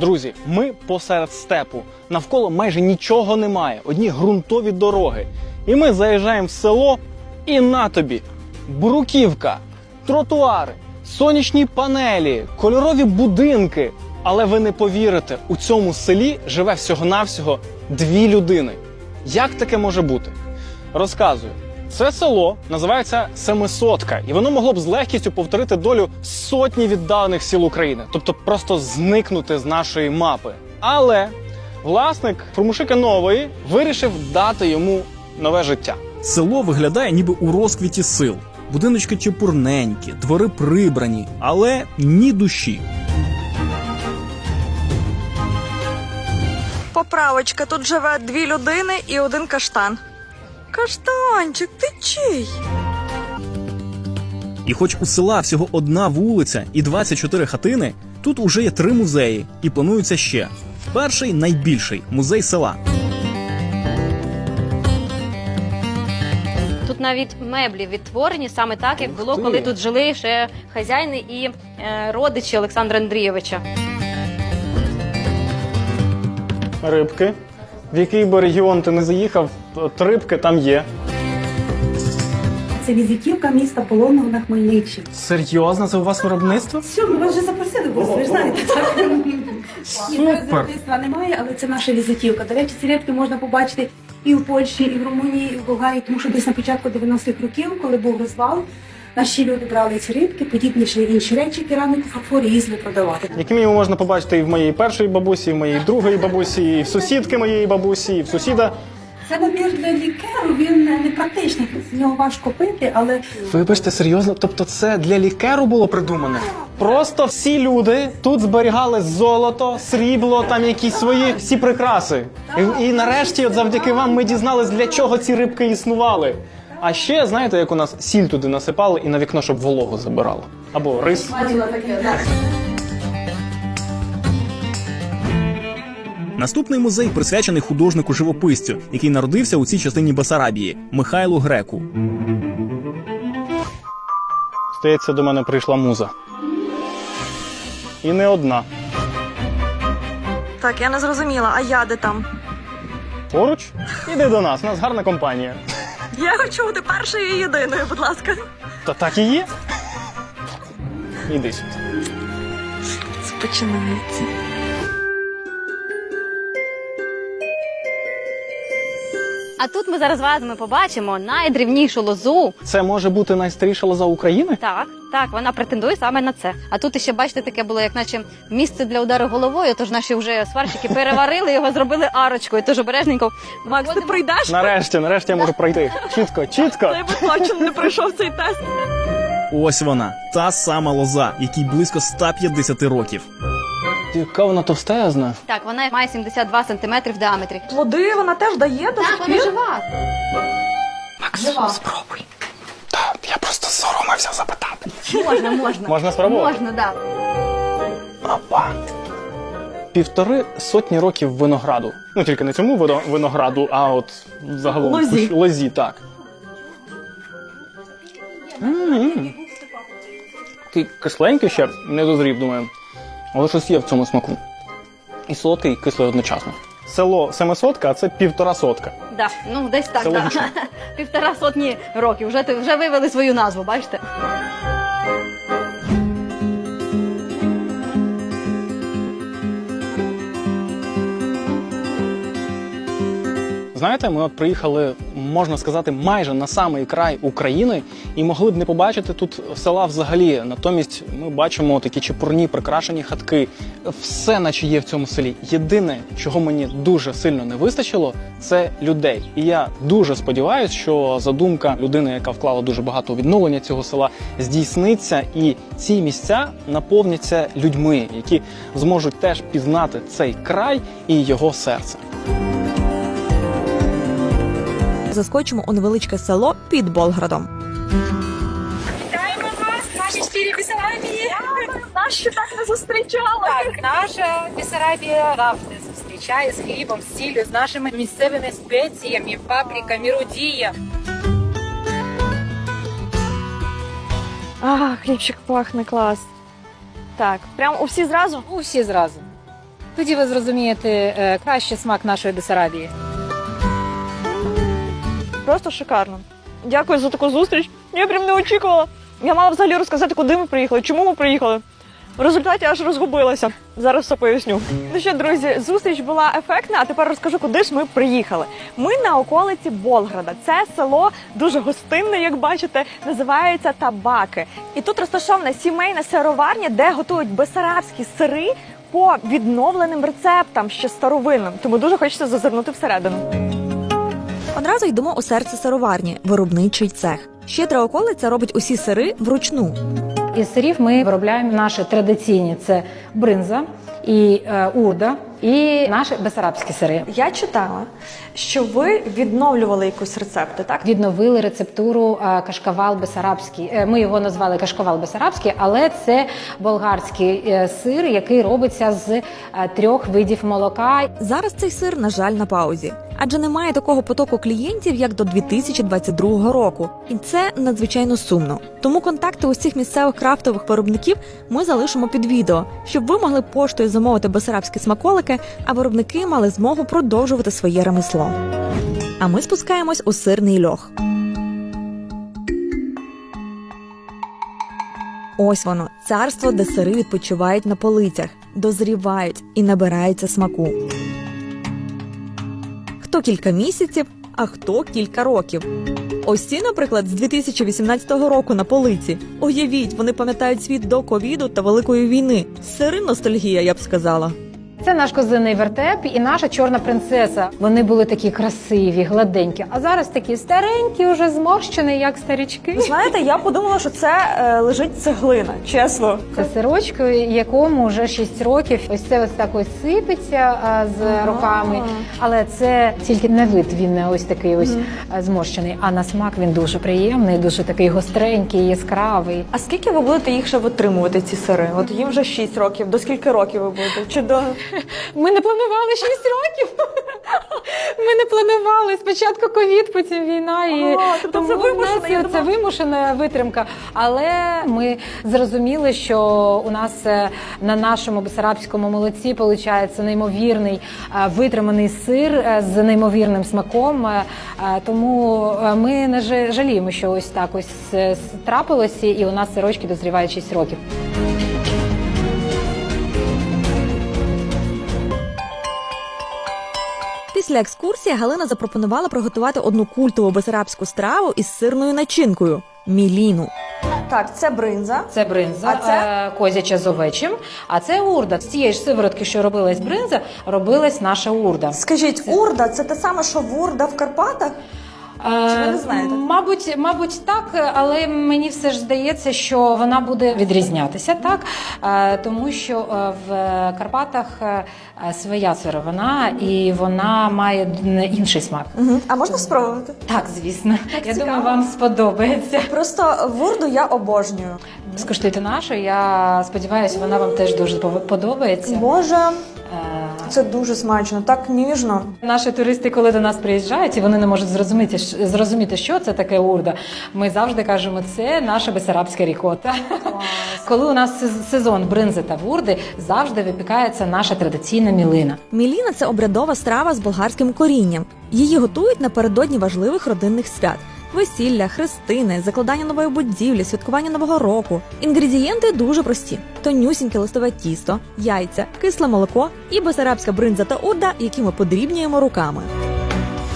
Друзі, ми посеред степу. Навколо майже нічого немає, одні ґрунтові дороги. І ми заїжджаємо в село, і на тобі бруківка, тротуари, сонячні панелі, кольорові будинки. Але ви не повірите, у цьому селі живе всього-навсього дві людини. Як таке може бути? Розказую. Це село називається Семисотка, і воно могло б з легкістю повторити долю сотні віддалених сіл України, тобто просто зникнути з нашої мапи. Але власник Промушики Нової вирішив дати йому нове життя. Село виглядає ніби у розквіті сил. Будиночки чепурненькі, двори прибрані, але ні душі. Поправочка, тут живе дві людини і один каштан. Каштанчик, ти чий? І хоч у села всього одна вулиця і 24 хатини, тут уже є три музеї і планується ще. Перший найбільший музей села. Тут навіть меблі відтворені саме так, як було, ти. коли тут жили ще хазяїни і е, родичі Олександра Андрійовича. Рибки. В який би регіон ти не заїхав, от рибки там є. Це візитівка міста Полонного на Хмельниччині. Серйозно, це у вас виробництво? Все, ми вас вже запросили, бо ви ж знаєте, так? Супер! виробництва немає, але це наша візитівка. До речі, ці рибки можна побачити і в Польщі, і в Румунії, і в Болгарії, тому що десь на початку 90-х років, коли був розвал, наші люди брали ці рибки, подібні ще інші речі, кераміку, фарфор і їздили продавати. Які мінімум можна побачити і в моєї першої бабусі, і в моєї другої бабусі, і в сусідки моєї бабусі, і в сусіда. Це набір для лікеру, він не практичний, з нього важко пити, але Вибачте, серйозно, тобто це для лікеру було придумане? Просто всі люди тут зберігали золото, срібло, там якісь свої всі прикраси. І, і нарешті, от завдяки вам, ми дізнались, для чого ці рибки існували. А ще знаєте, як у нас сіль туди насипали і на вікно, щоб вологу забирало. Або рис. Наступний музей присвячений художнику живописцю, який народився у цій частині Басарабії Михайлу Греку. Здається, до мене прийшла муза. І не одна. Так, я не зрозуміла, а я де там? Поруч, іди до нас, у нас гарна компанія. Я хочу бути першою і єдиною, будь ласка. Та так і є. Іди сюди. Це А тут ми зараз з вами побачимо найдрівнішу лозу. Це може бути найстаріша лоза України? Так, так, вона претендує саме на це. А тут іще бачите, таке було, як наче місце для удару головою. Тож наші вже сварщики переварили його, зробили арочкою. Тож обережненько. Макс, ти прийдеш? Нарешті, нарешті я можу пройти. Чітко, чітко. Я би точно не пройшов цей тест. Ось вона, та сама лоза, якій близько 150 років. Яка вона товстезна. Так, вона має 72 сантиметри в діаметрі. Плоди вона теж дає до Так, сих вона пір? жива. Жива. Спробуй. Та я просто соромився запитати. Можна, можна. Можна спробувати? Можна, так. Опа. Півтори сотні років винограду. Ну тільки не цьому вино- винограду, а от загалом Лозі. кущ- лозі, так. М-м. Такий кисленький ще не дозрів, думаю. Але щось є в цьому смаку. І солодкий, і кислий одночасно. Село Семисотка, а це півтора сотка. Да, ну десь так, Це да. логічно. Півтора сотні років. Вже, ти- вже вивели свою назву, бачите? Знаєте, ми от приїхали, можна сказати, майже на самий край України і могли б не побачити тут села взагалі. Натомість ми бачимо такі чепурні прикрашені хатки. Все, наче є в цьому селі. Єдине, чого мені дуже сильно не вистачило, це людей. І я дуже сподіваюся, що задумка людини, яка вклала дуже багато відновлення цього села, здійсниться, і ці місця наповняться людьми, які зможуть теж пізнати цей край і його серце. Заскочимо у невеличке село під Болградом. Вітаємо вас, наші щирі Бесарабії. Нас ще так не зустрічали. Так, наша Бесарабія завжди зустрічає з хлібом, з сіллю, з нашими місцевими спеціями, паприками, рудія. А, хлібчик пахне клас. Так, прям усі зразу? Усі зразу. Тоді ви зрозумієте е, краще смак нашої Бесарабії. Просто шикарно. Дякую за таку зустріч. Я прям не очікувала. Я мала взагалі розказати, куди ми приїхали, чому ми приїхали. В результаті аж розгубилася. Зараз все поясню. Ну що, друзі, зустріч була ефектна, а тепер розкажу, куди ж ми приїхали. Ми на околиці Болграда. Це село дуже гостинне, як бачите, називається Табаки. І тут розташована сімейна сироварня, де готують бесарабські сири по відновленим рецептам, ще старовинним. Тому дуже хочеться зазирнути всередину. Одразу йдемо у серце сироварні, виробничий цех. Щедра околиця робить усі сири вручну. Із сирів ми виробляємо наші традиційні це бринза і е, урда, і наші бесарабські сири. Я читала, що ви відновлювали якісь рецепти, так? Відновили рецептуру е, кашкавал бесарабський. Е, Ми його назвали кашкавал бесарабський, але це болгарський е, сир, який робиться з е, трьох видів молока. Зараз цей сир, на жаль, на паузі, адже немає такого потоку клієнтів, як до 2022 року, і це надзвичайно сумно. Тому контакти усіх місцевих крафтових виробників ми залишимо під відео, щоб ви могли поштою замовити бесарабські смаколики, а виробники мали змогу продовжувати своє ремесло. А ми спускаємось у сирний льох. Ось воно, царство, де сири відпочивають на полицях, дозрівають і набираються смаку. Хто кілька місяців, а хто кілька років. Ось ці, наприклад, з 2018 року на полиці. Уявіть, вони пам'ятають світ до ковіду та великої війни. Сири ностальгія, я б сказала. Це наш козиний вертеп і наша чорна принцеса. Вони були такі красиві, гладенькі, а зараз такі старенькі, уже зморщені, як старічки. Ви знаєте, я подумала, що це е, лежить цеглина, чесно. Це сирочку, якому вже 6 років. Ось це ось так ось сипеться а, з роками. Але це тільки на вид він не ось такий ось а, зморщений. А на смак він дуже приємний, дуже такий гостренький, яскравий. А скільки ви будете їх ще витримувати, ці сири? От їм вже 6 років. До скільки років ви будете? Чи до Ми не планували 6 років. Ми не планували. Спочатку ковід, потім війна. І Ага, тобто це вимушена, в нас я це думала. вимушена витримка. Але ми зрозуміли, що у нас е, на нашому бесарабському молоці виходить неймовірний е, витриманий сир е, з неймовірним смаком. Е, е, Тому е, ми не жа- жаліємо, що ось так ось е, с- трапилося, і у нас сирочки дозрівають 6 років. Після екскурсії Галина запропонувала приготувати одну культову бесарабську страву із сирною начинкою міліну. так, це бринза. Це бринза, А це? е, козяча з овечим, а це урда. З цієї ж сиворотки, що робилась бринза, робилась наша урда. Скажіть, урда це те саме, що вурда в Карпатах? Чи ви не знаєте? Е, Мабуть, мабуть, так, але мені все ж здається, що вона буде відрізнятися, так Е, тому що е, в Карпатах е, своя сировина і вона має інший смак. Угу. А можна спробувати? Так, звісно. Я цікаво. думаю, вам сподобається. Просто вурду я обожнюю. Скуштуйте нашу. Я сподіваюся, вона вам теж дуже подобається. Боже, Е, це дуже смачно, так ніжно. Наші туристи, коли до нас приїжджають, і вони не можуть зрозуміти, зрозуміти, що це таке урда. Ми завжди кажемо, це наша бесарабська рікота. Коли у нас сезон бринзи та вурди, завжди випікається наша традиційна мілина. Міліна це обрядова страва з болгарським корінням. Її готують напередодні важливих родинних свят. Весілля, хрестини, закладання нової будівлі, святкування нового року. Інгредієнти дуже прості: тонюсіньке листове тісто, яйця, кисле молоко і бесарабська бринза та урда, які ми подрібнюємо руками.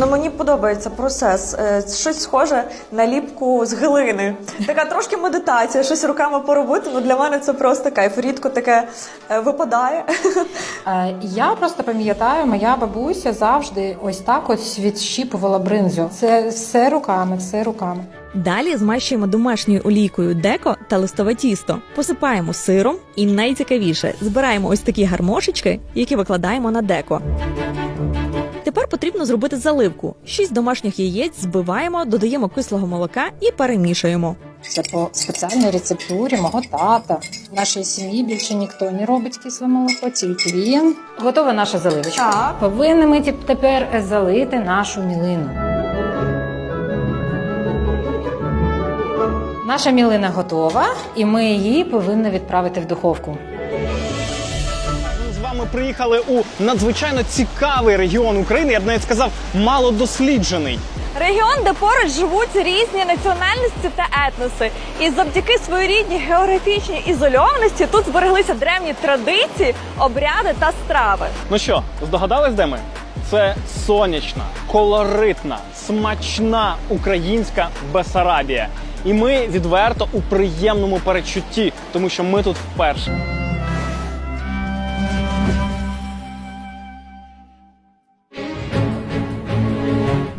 Ну мені подобається процес. Е, Щось схоже на ліпку з глини. Така трошки медитація, щось руками поробити. Ну для мене це просто кайф. Рідко таке е, випадає. Е, Я просто пам'ятаю, моя бабуся завжди ось так ось відщіпувала бринзу. Це все руками, все руками. Далі змащуємо домашньою олійкою деко та листове тісто, посипаємо сиром і найцікавіше збираємо ось такі гармошечки, які викладаємо на деко. Тепер потрібно зробити заливку. Шість домашніх яєць збиваємо, додаємо кислого молока і перемішуємо. Це по спеціальній рецептурі мого тата. В нашій сім'ї більше ніхто не робить кисле молоко, тільки він. Готова наша заливочка. Так. Повинні ми тепер залити нашу мілину. Наша мілина готова, і ми її повинні відправити в духовку. Приїхали у надзвичайно цікавий регіон України. Я б навіть сказав, мало досліджений. Регіон, де поруч живуть різні національності та етноси, і завдяки своєрідній географічній ізольованості тут збереглися древні традиції, обряди та страви. Ну що, здогадались, де ми? Це сонячна, колоритна, смачна українська Бесарабія. І ми відверто у приємному передчутті, тому що ми тут вперше.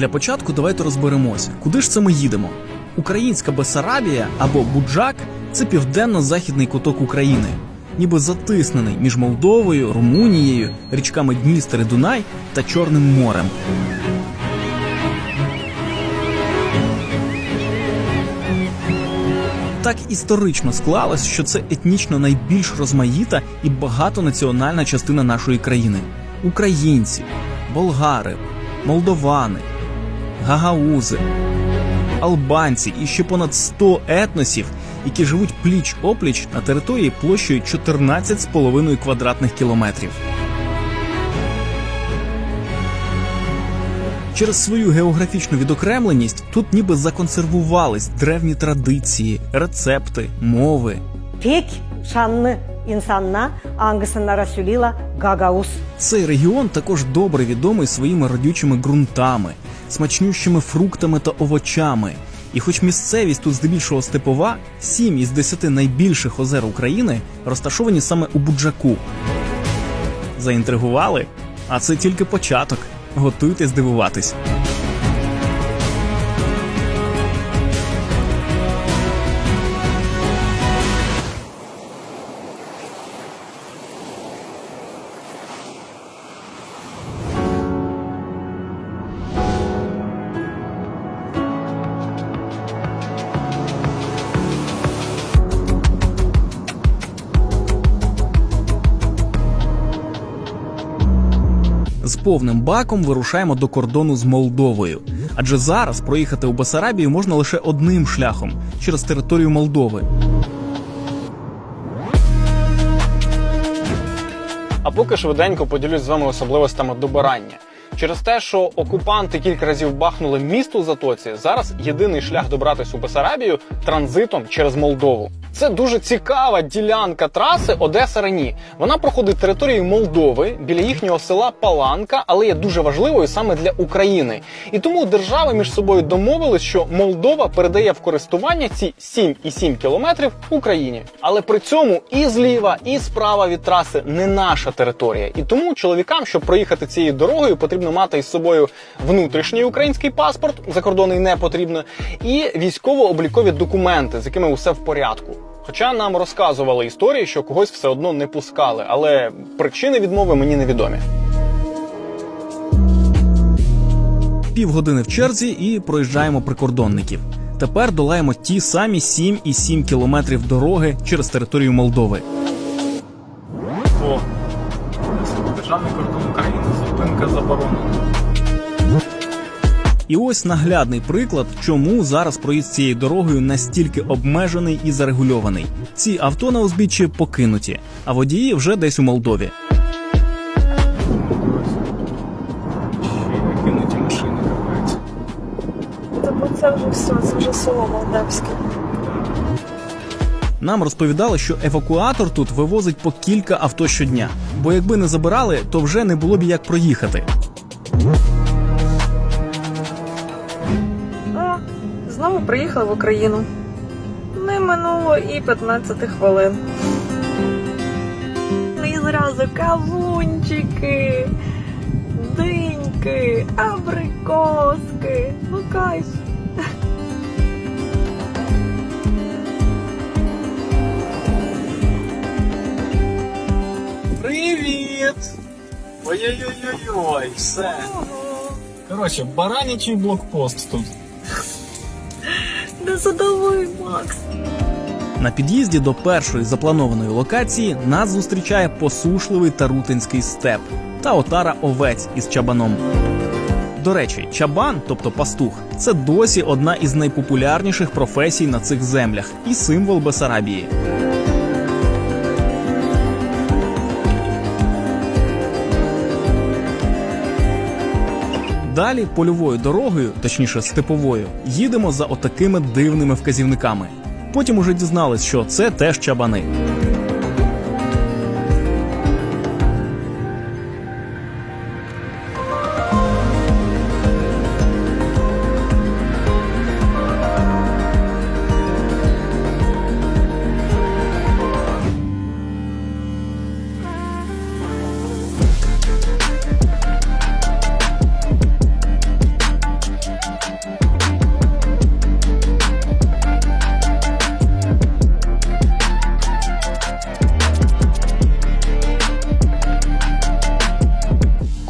Для початку давайте розберемося, куди ж це ми їдемо. Українська Бесарабія або Буджак це південно-західний куток України, ніби затиснений між Молдовою, Румунією, річками Дністер і Дунай та Чорним морем. Так історично склалось, що це етнічно найбільш розмаїта і багатонаціональна частина нашої країни: українці, болгари, молдовани, гагаузи, албанці і ще понад 100 етносів, які живуть пліч опліч на території площею 14,5 квадратних кілометрів. Через свою географічну відокремленість тут ніби законсервувались древні традиції, рецепти, мови. pek şanlı insanla Angısınlara Sülila Gagauz. Цей регіон також добре відомий своїми родючими ґрунтами, смачнющими фруктами та овочами. І хоч місцевість тут здебільшого степова, сім із десяти найбільших озер України розташовані саме у Буджаку. Заінтригували? А це тільки початок. Готуйтесь дивуватись. Повним баком вирушаємо до кордону з Молдовою. Адже зараз проїхати у Басарабію можна лише одним шляхом через територію Молдови. А поки швиденько поділюсь з вами особливостями добирання. Через те, що окупанти кілька разів бахнули місто в затоці, зараз єдиний шлях добратися у Бесарабію транзитом через Молдову. Це дуже цікава ділянка траси Одеса Рені. Вона проходить територією Молдови біля їхнього села Паланка, але є дуже важливою саме для України. І тому держави між собою домовились, що Молдова передає в користування ці 7,7 кілометрів Україні. Але при цьому і зліва, і справа від траси не наша територія. І тому чоловікам, щоб проїхати цією дорогою, потрібно мати із собою внутрішній український паспорт, закордонний не потрібно, і військово-облікові документи, з якими усе в порядку. Хоча нам розказували історії, що когось все одно не пускали, але причини відмови мені невідомі. Півгодини в черзі і проїжджаємо прикордонників. Тепер долаємо ті самі 7,7 кілометрів дороги через територію Молдови. І ось наглядний приклад, чому зараз проїзд цією дорогою настільки обмежений і зарегульований. Ці авто на узбіччі покинуті, а водії вже десь у Молдові. Це вже все, це вже село Молдавське. Нам розповідали, що евакуатор тут вивозить по кілька авто щодня, бо якби не забирали, то вже не було б як проїхати. Знову приїхали в Україну. Не минуло і 15 хвилин. Ну і зразу кавунчики, диньки, абрикоски. Ну кайф. Привіт! Ой-ой-ой-ой, все. Коротше, баранячий блокпост тут. Не задовий, Макс. На під'їзді до першої запланованої локації нас зустрічає посушливий тарутинський степ та отара овець із чабаном. До речі, чабан, тобто пастух, це досі одна із найпопулярніших професій на цих землях і символ Бесарабії. Далі польовою дорогою, точніше степовою, їдемо за отакими дивними вказівниками. Потім уже дізнались, що це теж чабани.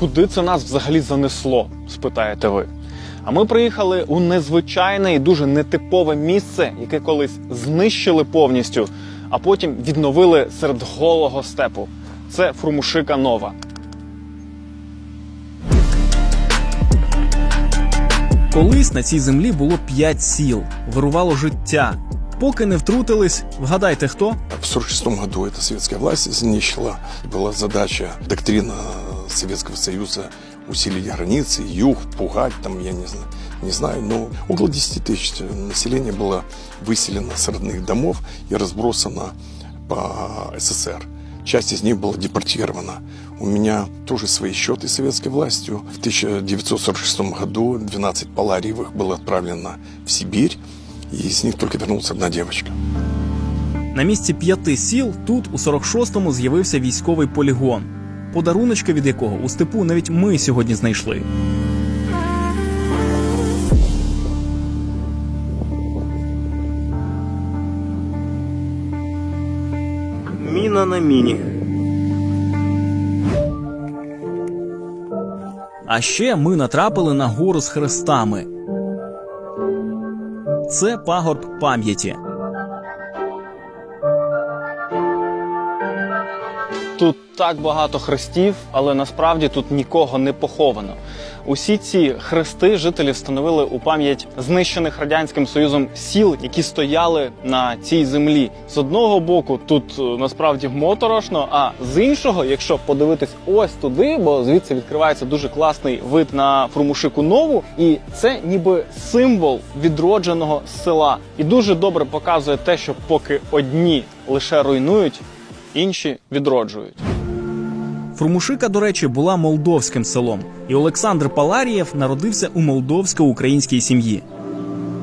Куди це нас взагалі занесло? спитаєте ви. А ми приїхали у незвичайне і дуже нетипове місце, яке колись знищили повністю, а потім відновили серед голого степу. Це Фрумушика Нова. Колись на цій землі було п'ять сіл, вирувало життя. Поки не втрутились, вгадайте хто? В 1946 году эта советская власть знищила. Была задача, доктрина Советского Союза усилить границы, юг, пугать, там, я не знаю, не знаю, но около 10 тысяч населения было выселено с родных домов и разбросано по СССР. Часть из них была депортирована. У меня тоже свои счеты с советской властью. В 1946 году 12 палариевых было отправлено в Сибирь, и из них только вернулась одна девочка. На місці п'яти сіл тут у 46-му з'явився військовий полігон, подаруночки від якого у степу навіть ми сьогодні знайшли. Міна на міні. А ще ми натрапили на гору з хрестами. Це пагорб пам'яті. Тут так багато хрестів, але насправді тут нікого не поховано. Усі ці хрести жителі встановили у пам'ять знищених радянським союзом сіл, які стояли на цій землі. З одного боку, тут е, насправді моторошно, а з іншого, якщо подивитись ось туди, бо звідси відкривається дуже класний вид на Фрумушику Нову, і це ніби символ відродженого села. І дуже добре показує те, що поки одні лише руйнують, інші відроджують. Фрумушика, до речі, була молдовським селом, і Олександр Паларієв народився у молдовсько-українській сім'ї.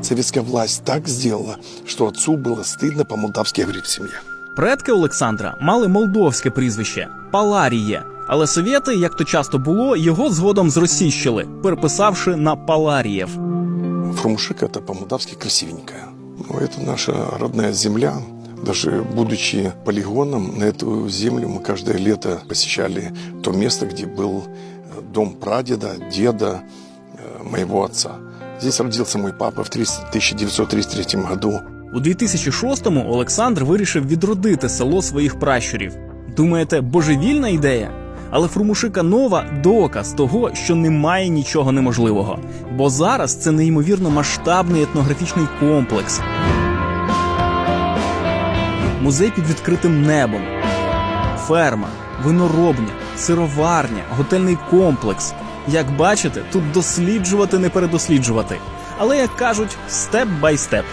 Советская власть так сделала, что отцу было стыдно по-молдавски говорить в семье. Предки Олександра мали молдовське прізвище Паларіє, але совєти, як то часто було, його згодом зросійщили, переписавши на Паларієв. Фрумшик это по-молдавски красивенькая. Ну, это наша родная земля. Даже будучи полигоном, на эту землю мы каждое лето посещали то место, где был э, дом прадеда, деда э, моего отца. Здесь родился мой папа в 30 1933 году. У 2006-му Олександр вирішив відродити село своїх пращурів. Думаєте, божевільна ідея? Але Фрумушика Нова доказ того, що немає нічого неможливого. Бо зараз це неймовірно масштабний етнографічний комплекс. Музей під відкритим небом, ферма, виноробня, сироварня, готельний комплекс. Як бачите, тут досліджувати не передосліджувати. Але як кажуть, степ бай степ.